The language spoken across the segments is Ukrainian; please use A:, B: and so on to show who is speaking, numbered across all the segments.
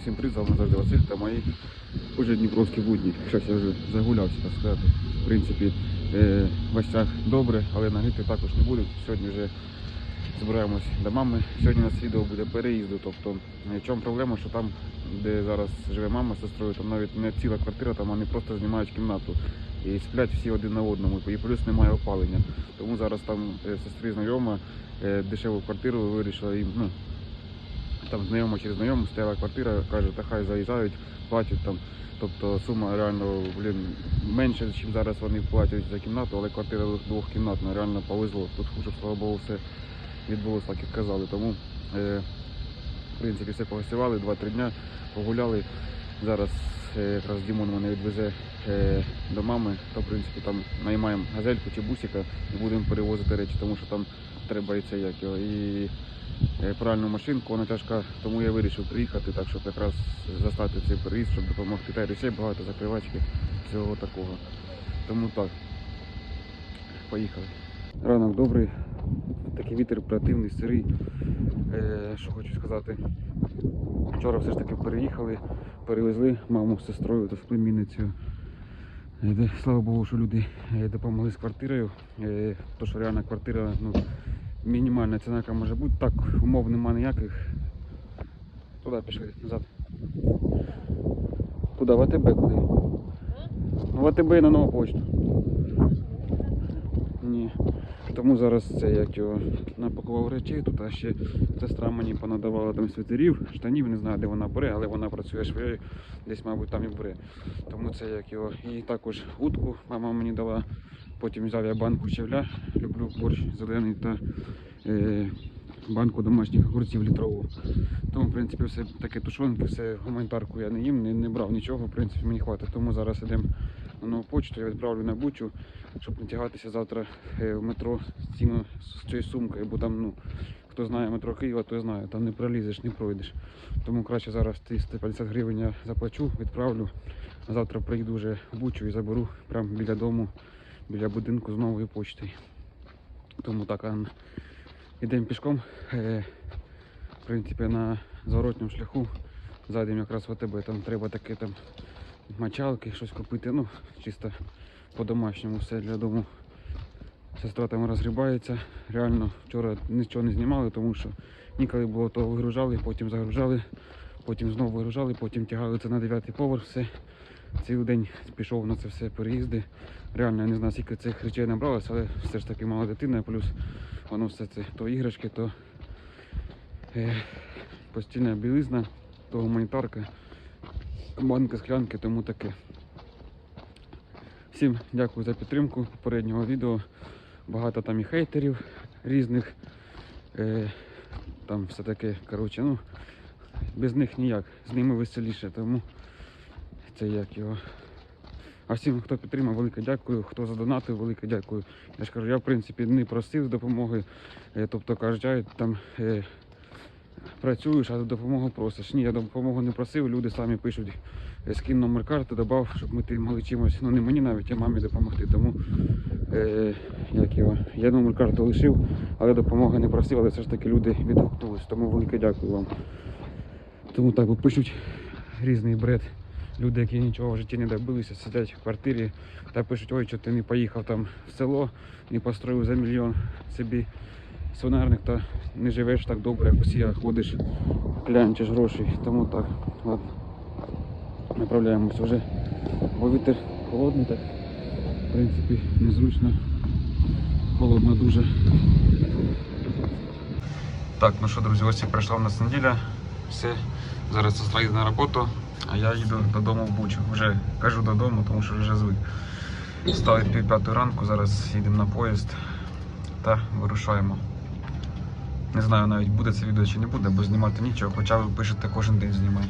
A: Всім привіт, з завжди Василь та мої уже дніпровські будні. Щось я вже загулявся, так сказати. В принципі, е, в гостях добре, але нагріти також не будуть. Сьогодні вже збираємось до мами. Сьогодні у нас відео буде переїзду. Тобто, е, в чому проблема, що там, де зараз живе мама з сестрою, там навіть не ціла квартира, там вони просто знімають кімнату. І сплять всі один на одному, і плюс немає опалення. Тому зараз там е, сестри знайома дешеву квартиру вирішила їм, ну, там знайома через знайому стояла квартира, каже, та хай заїжджають, платять там. Тобто сума реально блін, менше, ніж зараз вони платять за кімнату, але квартира двохкімнатна, реально повезло. Тут вже, слава Богу, все відбулося так, як казали. Тому е, в принципі все погостювали, 2-3 дня погуляли. Зараз е, якраз Дімон мене відвезе е, до мами, то в принципі там наймаємо газельку чи бусика і будемо перевозити речі, тому що там треба і це як його. І пральну машинку, вона тяжка, тому я вирішив приїхати, так щоб якраз застати цей переїзд, щоб допомогти. Та й багато, закривачки, всього такого. Тому так. Поїхали. Ранок добрий, такий вітер противний, сирий. Е, що хочу сказати. Вчора все ж таки переїхали, перевезли маму з сестрою та з племінницею. Е, Слава Богу, що люди е, допомогли з квартирою. Е, То, що реальна квартира, ну, мінімальна ціна, яка може бути. Так, умов нема ніяких. Туди пішли, назад. Туди, в АТБ куди? Ну, в АТБ на нову почту. Ні. Тому зараз це як його напакував речей. Тут а ще сестра мені понадавала там свитерів, штанів, не знаю, де вона бере, але вона працює швеєю, десь, мабуть, там і бере. Тому це як його. І також утку мама мені дала. Потім взяв я банку щавля, люблю борщ зелений та е, банку домашніх огурців літрову. Тому, в принципі, все таке тушонки, все гуманітарку я не їм, не, не брав нічого, в принципі, мені хватить. Тому зараз йдемо на нову почту, я відправлю на бучу, щоб не тягатися завтра е, в метро з цими з цією сумкою, бо там, ну, хто знає метро Києва, той знає, там не пролізеш, не пройдеш. Тому краще зараз 350 гривень я заплачу, відправлю. Завтра приїду вже в бучу і заберу прямо біля дому, біля будинку з новою почтою. Тому так, а йдемо пішком. Е, в принципі, на зворотньому шляху зайдемо якраз в АТБ. Там треба таке там мочалки, щось купити. Ну, чисто по-домашньому все для дому. Сестра там розгрібається. Реально вчора нічого не знімали, тому що ніколи було то вигружали, потім загружали, потім знову вигружали, потім тягали це на 9 поверх. Все. Цілий день пішов на це все переїзди. Реально я не знаю, скільки цих речей набралося, але все ж таки мала дитина, плюс воно все це то іграшки, то е, постільна білизна, то гуманітарка, банка склянки, тому таке. Всім дякую за підтримку попереднього відео. Багато там і хейтерів різних. Е, там все таке, коротше, ну, без них ніяк, з ними веселіше, тому це як його. А всім, хто підтримав, велике дякую. Хто задонатив, велике дякую. Я ж кажу, я в принципі не просив допомоги. Е, Тобто кажуть, а там е, працюєш, а допомогу просиш. Ні, я допомогу не просив, люди самі пишуть, е, скинь номер карти, додав, щоб ми ти могли чимось, ну не мені навіть, а мамі допомогти. Тому е, як його, я номер карти лишив, але допомоги не просив, але все ж таки люди відгукнулись. Тому велике дякую вам. Тому так бо пишуть різний бред. Люди, які нічого в житті не добилися, сидять в квартирі та пишуть, ой, що ти не поїхав там в село, не построїв за мільйон собі свинарник та не живеш так добре, як усі, а ходиш, клянчиш гроші. Тому так, ладно. Направляємося вже. Бо вітер холодний, так в принципі незручно. Холодно дуже. Так, ну що, друзі, ось і прийшла в нас неділя. Все, зараз сестра на роботу, а я їду додому в Бучу. Вже кажу додому, тому що вже звик. Стали пів п'ятої ранку, зараз їдемо на поїзд та вирушаємо. Не знаю навіть буде це відео чи не буде, бо знімати нічого, хоча ви пишете кожен день знімай.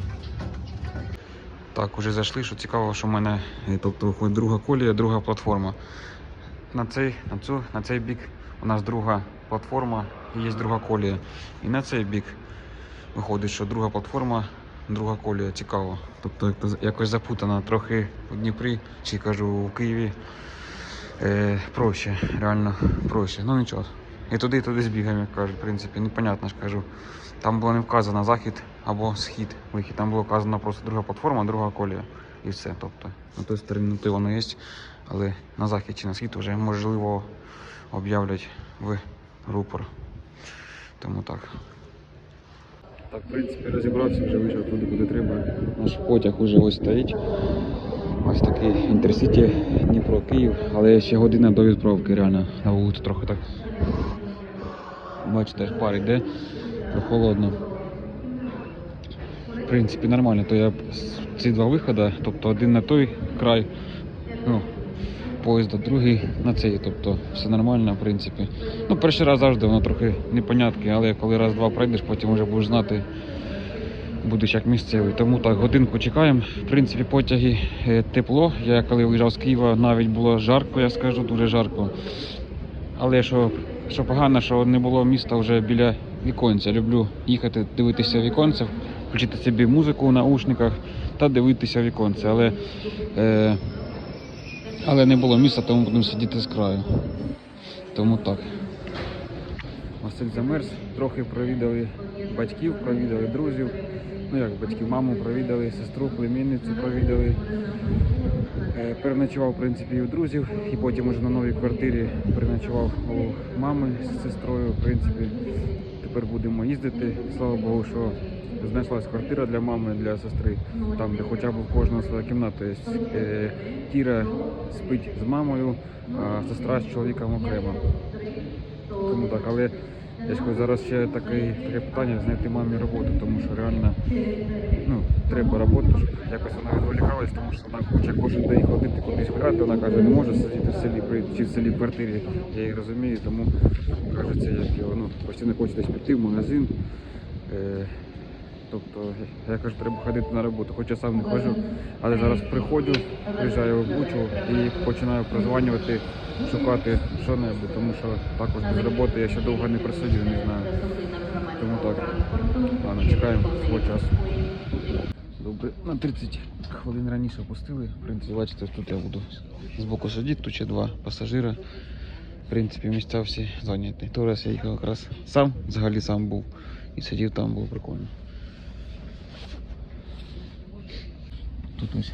A: Так, уже зайшли, що цікаво, що в мене е, тобто, виходить друга колія, друга платформа. На цей, на цю, на цей бік у нас друга платформа і є друга колія. І на цей бік виходить, що друга платформа, друга колія. Цікаво. Тобто як- якось запутано трохи у Дніпрі, чи кажу в Києві. Е, проще, реально проще. Ну нічого. І туди, і туди збігаємо, як кажуть, в принципі, непонятно ж кажу. Там було не вказано захід або схід. Вихід. Там було вказано просто друга платформа, друга колія. І все. Тобто на той стороні воно є, але на захід чи на схід вже можливо об'являть в рупор. Тому так. Так, в принципі, розібрався, вже вийшов туди, куди треба. Наш потяг уже ось стоїть. Ось такий інтерсіті Дніпро Київ, але ще година до відправки реально на вулиці трохи так. Бачите, пар йде, прохолодно. В принципі, нормально, то я ці два виходи, тобто один на той край, ну, поїзда, другий на цей, тобто все нормально, в принципі. Ну, перший раз завжди воно трохи непонятки, але коли раз-два пройдеш, потім вже будеш знати, будеш як місцевий. Тому так, годинку чекаємо. В принципі, потяги е, тепло. Я коли виїжджав з Києва, навіть було жарко, я скажу, дуже жарко. Але що, що погано, що не було міста вже біля віконця. Люблю їхати, дивитися віконце, включити собі музику в наушниках та дивитися віконце. Але, е, але не було міста, тому будемо сидіти з краю. Тому так. Василь замерз, трохи провідали батьків, провідали друзів. Ну як батьків, маму провідали, сестру, племінницю провідали. Е, Переночував, в принципі, і у друзів, і потім уже на новій квартирі переночував у мами з сестрою. В принципі, тепер будемо їздити. Слава Богу, що знайшлась квартира для мами, для сестри, там, де хоча б у кожного своя кімната. Е, Кіра спить з мамою, а сестра з чоловіком окремо. Тому так, але я ж кажу, зараз ще таке, таке питання знайти мамі роботу, тому що реально ну, треба роботу, щоб якось вона відволікалась, тому що вона хоче кожен день ходити кудись гуляти, вона каже, не може сидіти в селі чи в селі квартирі, я її розумію, тому кажеться, як його ну, постійно хоче десь піти в магазин. Е, Тобто, я кажу, треба ходити на роботу, хоч я сам не ходжу, але зараз приходжу, приїжджаю в Бучу і починаю прозванювати, шукати що-небудь, тому що також без роботи я ще довго не просидів, не знаю. Тому так, ладно, чекаємо свого часу. Добре, на 30 хвилин раніше пустили. В принципі, бачите, тут я буду збоку сидіти, тут ще два пасажира. В принципі, місця всі зайняті. Той раз я їхав якраз сам, взагалі сам був. І сидів там, було прикольно. Тут ось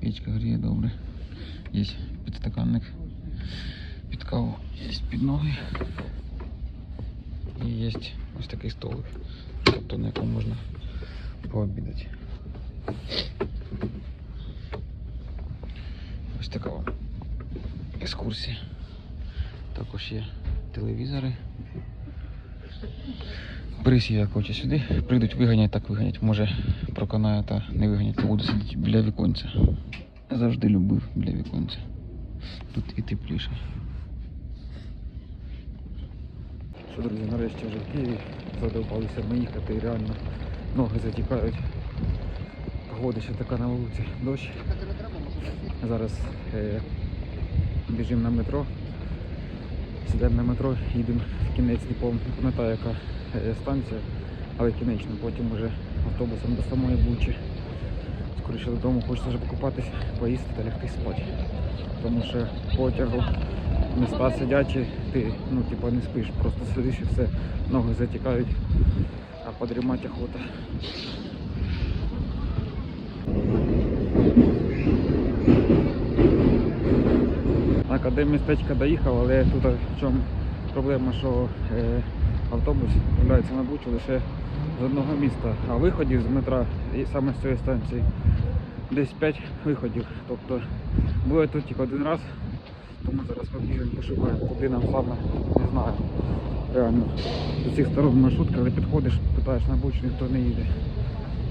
A: печка гріє добре. Є підстаканник під каву, є під ноги. І є ось такий столик, тобто на якому можна пообідати. Ось така вам екскурсія. Також є телевізори. Брисі як хоче сюди, прийдуть, виганять, так виганять. Може проконає та не виганять, то буду сидіти біля віконця. Я завжди любив біля віконця. Тут і тепліше. Що, друзі, нарешті вже в Києві задовбалися ми їхати і реально ноги затікають. Погода ще така на вулиці. Дощ. Зараз е, біжимо на метро. Сідаємо на метро, їдемо в кінець, не пам'ятаю, яка е, станція, але кінечно, потім вже автобусом до самої Бучі. Скоріше додому хочеться вже покупатися, поїсти та лягти спати. Тому що потягу міста сидячі, ти ну, типа, не спиш, просто сидиш і все, ноги затікають, а подрімати охота. Так, до містечка доїхав, але тут в чому проблема, що е, автобус являється на Бучу лише з одного міста, а виходів з метра саме з цієї станції десь 5 виходів. Тобто буде тут тільки один раз, тому зараз ми біжимо пошукаємо, куди нам саме не знаю. Реально. З усіх сторон маршрутка, але підходиш, питаєш на Бучу, ніхто не їде.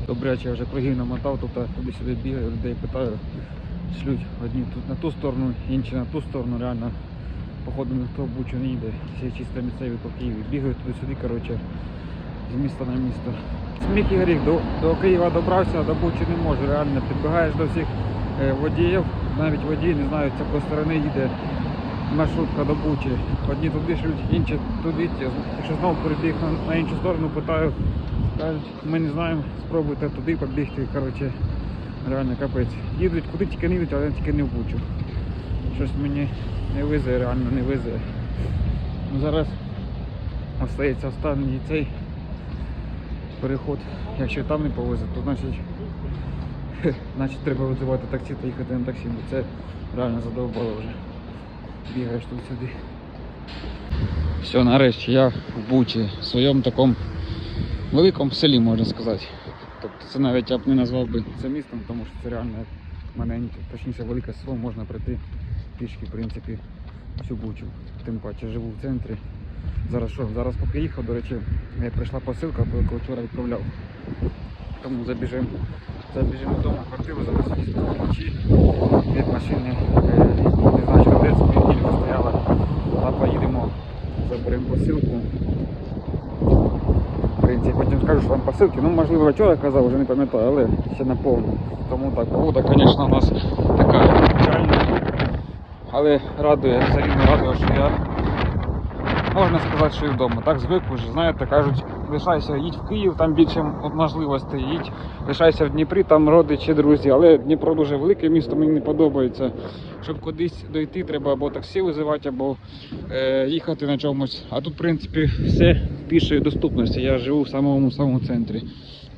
A: Добряче я вже круги намотав, тут туди-сюди бігаю, людей питаю шлють одні тут на ту сторону, інші на ту сторону, реально походу ніхто Бучу не йде. Всі чисто місцеві по Києві. Бігають туди-сюди, коротше, з міста на місто. Сміх і гріх, до, до Києва добрався, а до Бучі не можу. Реально підбігаєш до всіх е, водіїв, навіть водії не знають, з якої сторони їде маршрутка до Бучі. Одні туди шлють, інші туди. Якщо знову перебіг на, на іншу сторону, питаю, кажуть, ми не знаємо, спробуйте туди побігти. Коротше, Реально капець. Їдуть куди тільки не їдуть, але тільки не в Бучу. Щось мені не везе, реально не везе. Ну, Зараз остається останній цей переход. Якщо там не повезуть, то значить, значить треба визивати таксі та їхати на таксі, бо це реально задовбало вже. Бігаєш тут сюди. Все, нарешті я в Бучі, в своєму такому великому селі, можна сказати. Тобто це навіть я б не назвав би це містом, тому що це реально маленьке, точніше велике село, можна прийти пішки, в принципі, всю Бучу. Тим паче живу в центрі. Зараз що? Зараз поки їхав, до речі, е, прийшла посилка, бо яку вчора відправляв. Тому забіжимо. Забіжимо в квартиру, зараз якісь вночі від машини. е, Не знаю, що десь неділька стояла. А поїдемо, заберемо посилку. В принципі, потім скажу, що там посилки. Ну, можливо, вчора казав, вже не пам'ятаю, але ще не повно. Тому так, погода, звісно, у нас така печальна. Але радує, все рівно радує, що я можна сказати, що і вдома. Так звик уже, знаєте, кажуть, лишайся, їдь в Київ, там більше можливостей, їдь, лишайся в Дніпрі, там родичі, друзі. Але Дніпро дуже велике місто, мені не подобається. Щоб кудись дойти, треба або таксі визивати, або е, їхати на чомусь. А тут, в принципі, все в пішої доступності. Я живу в самому самому центрі.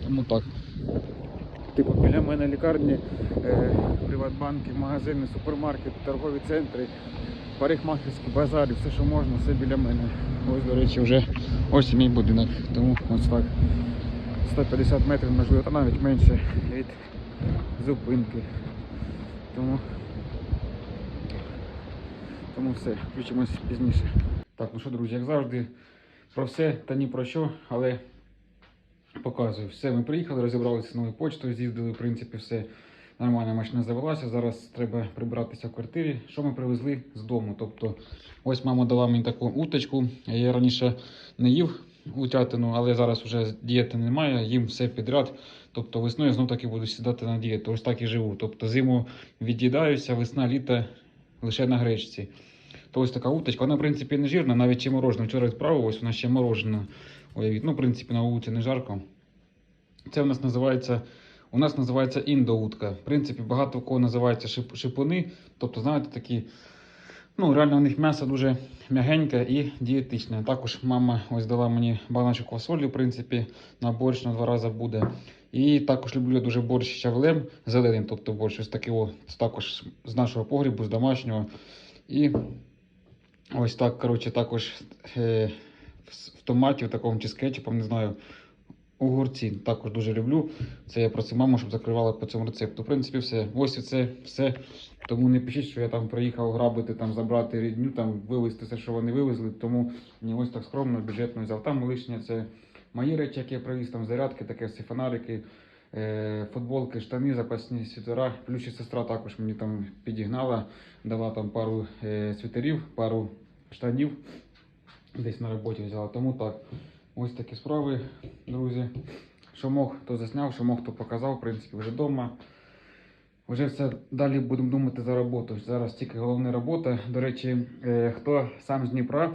A: Тому так. Типу, біля мене лікарні, е, приватбанки, магазини, супермаркети, торгові центри, парикмахерські, базари, все, що можна, все біля мене. Ось, до речі, вже ось мій будинок. Тому ось так. 150 метрів, можливо, та навіть менше від зупинки. Тому, тому все, включимось пізніше. Так, ну що, друзі, як завжди, про все та ні про що, але показую. Все, ми приїхали, розібралися з новою почтою, з'їздили, в принципі, все нормально, машина завелася. Зараз треба прибратися в квартирі. Що ми привезли з дому? Тобто, ось мама дала мені таку уточку. Я раніше не їв утятину, але зараз вже дієти немає, їм все підряд. Тобто весною знов таки буду сідати на дієту. Ось так і живу. Тобто зиму від'їдаюся, весна, літо лише на гречці. То ось така уточка, вона в принципі не жирна, навіть ще морожена. Вчора відправив, ось вона ще морожена. Уявіть, ну, в принципі, на вулиці не жарко. Це у нас називається. У нас називається індоутка. В принципі, багато кого називається шип, шипуни. Тобто, знаєте, такі. Ну, реально у них м'ясо дуже м'ягеньке і дієтичне. Також мама ось дала мені баночок фасолі, в принципі, на борщ на два рази буде. І також люблю я дуже борщ з щавлем, зелений, тобто борщ ось такий, о, також з нашого погрібу, з домашнього. І ось так, коротше, також е, в, в томаті, в такому чи з кетчупом, не знаю. Огурці також дуже люблю. Це я просив маму, щоб закривала по цьому рецепту. В принципі, все. Ось це все. Тому не пишіть, що я там приїхав грабити, там забрати рідню, там вивезти все, що вони вивезли. Тому ні, ось так скромно, бюджетно взяв. Там лишнє це мої речі, які я привіз, там зарядки, таке всі фонарики, е, футболки, штани, запасні світера. Плюс ще сестра також мені там підігнала, дала там пару е, світерів, пару штанів. Десь на роботі взяла. Тому так. Ось такі справи, друзі. Що мог, то засняв, що мог, то показав, в принципі, вже вдома. Вже все далі будемо думати за роботу. Зараз тільки головна робота. До речі, е, хто сам з Дніпра,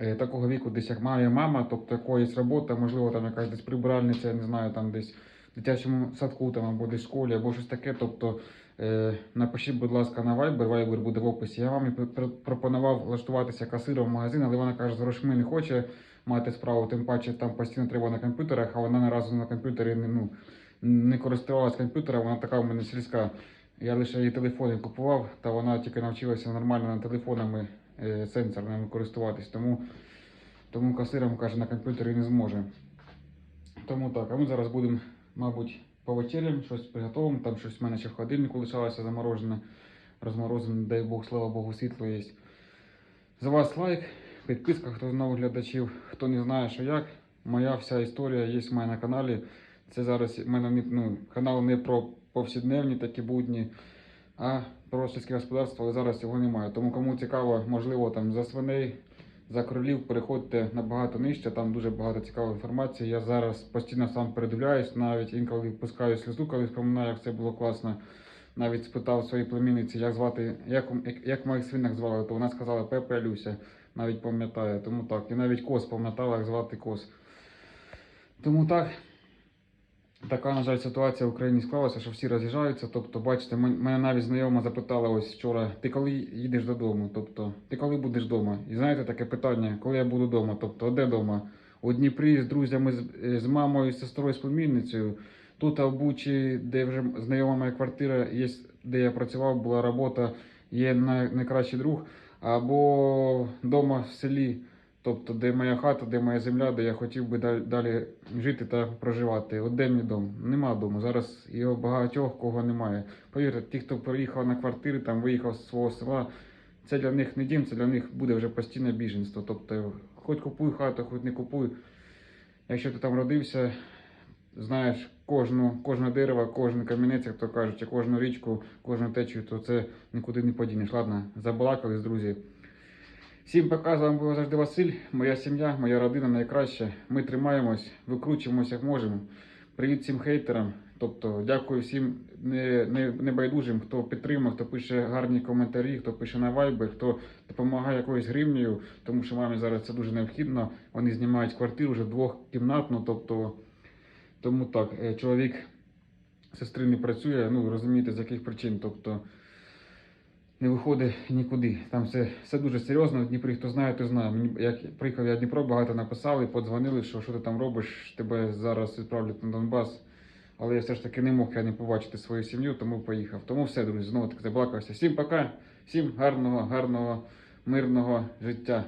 A: е, такого віку, десь як моя мама, тобто якоїсь робота, можливо, там якась десь прибиральниця, не знаю, там десь в дитячому садку там, або десь в школі, або щось таке. Тобто е, напишіть, будь ласка, на Viber, Viber буде в описі. Я вам пропонував влаштуватися касиром в магазин, але вона каже, з грошми не хоче мати справу, тим паче там постійно треба на комп'ютерах, а вона ні разу на комп'ютері не, ну, не користувалась комп'ютером, вона така у мене сільська. Я лише її телефони купував, та вона тільки навчилася нормально над телефонами е, сенсорними користуватись. Тому, тому касиром каже, на комп'ютері не зможе. Тому так, а ми зараз будемо, мабуть, по вечерям, щось приготуємо. Там щось в мене ще в холодильнику лишалося заморожене, розморозене, дай Бог, слава Богу, світло є. За вас лайк, підписка, хто з нових глядачів, хто не знає, що як. Моя вся історія є в мене на каналі. Це зараз в мене не- ну, канал не про повсякденні такі будні, а про сільське господарство, але зараз цього немає. Тому кому цікаво, можливо, там за свиней, за кролів, переходьте набагато нижче, там дуже багато цікавої інформації. Я зараз постійно сам передивляюсь, навіть інколи пускаю сльозу, коли вспоминаю, як це було класно. Навіть спитав своїй племінниці, як звати, як, як, як моїх свинок звали, то вона сказала Пепе Люся, навіть пам'ятає. Тому так. І навіть кос пам'ятала, як звати кос. Тому так. Така, на жаль, ситуація в Україні склалася, що всі роз'їжджаються. Тобто, бачите, мене навіть знайома запитала ось вчора, ти коли їдеш додому? Тобто, ти коли будеш вдома? І знаєте таке питання, коли я буду вдома? Тобто, де вдома? у Дніпрі з друзями, з, е, з мамою, з сестрою, з племінницею. Тут в Бучі, де вже знайома моя квартира, є, де я працював, була робота, є най, найкращий друг. Або вдома в селі, тобто де моя хата, де моя земля, де я хотів би далі, жити та проживати. От де мій дом? Нема дому. Зараз його багатьох кого немає. Повірте, ті, хто приїхав на квартири, там виїхав з свого села, це для них не дім, це для них буде вже постійне біженство. Тобто, хоч купуй хату, хоч не купуй. Якщо ти там родився, знаєш кожну, кожне дерево, кожен камінець, як то кажуть, кожну річку, кожну течію, то це нікуди не подінеш. Ладно, забалакались, друзі. Всім пока, з вами був завжди Василь, моя сім'я, моя родина найкраща. Ми тримаємось, викручуємося як можемо. Привіт всім хейтерам. Тобто, дякую всім не, не, небайдужим, хто підтримує, хто пише гарні коментарі, хто пише на Viber, хто допомагає якоюсь гривнею, тому що мамі зараз це дуже необхідно. Вони знімають квартиру вже двохкімнатну, тобто тому так, е, чоловік сестри не працює, ну розумієте, з яких причин. Тобто не виходить нікуди. Там все, все дуже серйозно. В Дніпрі, хто знає, то знає. Мені як приїхав я Дніпро, багато написали, подзвонили, що що ти там робиш, тебе зараз відправлять на Донбас. Але я все ж таки не мог я не побачити свою сім'ю, тому поїхав. Тому все, друзі, знову таки заблакався. Всім пока, всім гарного, гарного, мирного життя.